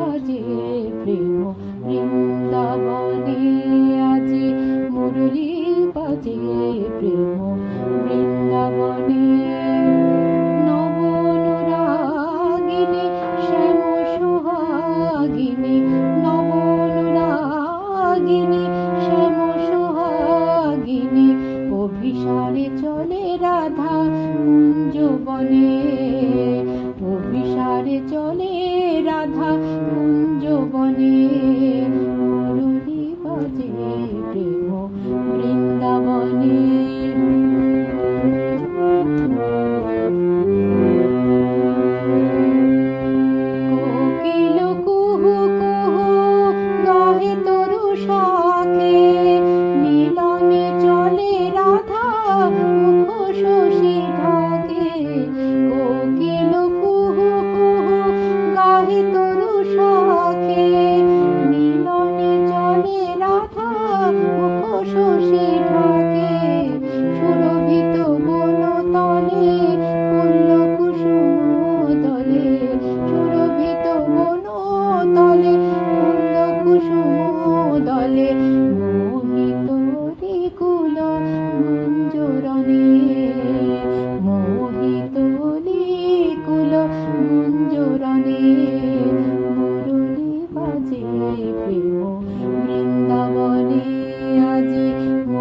বাজে প্রেম, বৃন্দাবনে আজি মুরলি বাজে প্রেম, বৃন্দাবনে নবনুরাগিনী শ্যাম সোহাগিনী নবনুরাগিনী শ্যাম সোহাগিনী অভিসারে চলে রাধা কুঞ্জবনে, অভিসারে চলে কুঞ্জবনে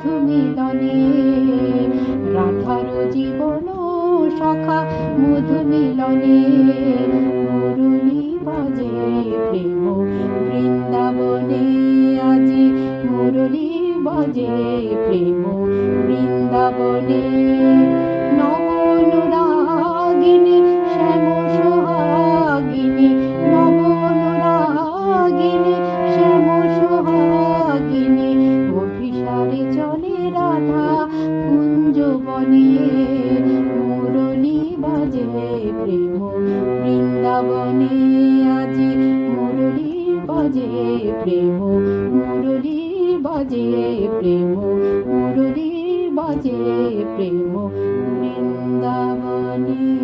মধু মিলনে রাধার জীবন সখা মধু মিলনে মুরলি বাজে প্রেম বৃন্দাবনে। আজি মুরলি বাজে প্রেম বৃন্দাবনে। প্রেম বৃন্দাবনে আজি মুরলি বাজে প্রেম মুরলি বাজে প্রেম মুরলি বাজে প্রেম বৃন্দাবনে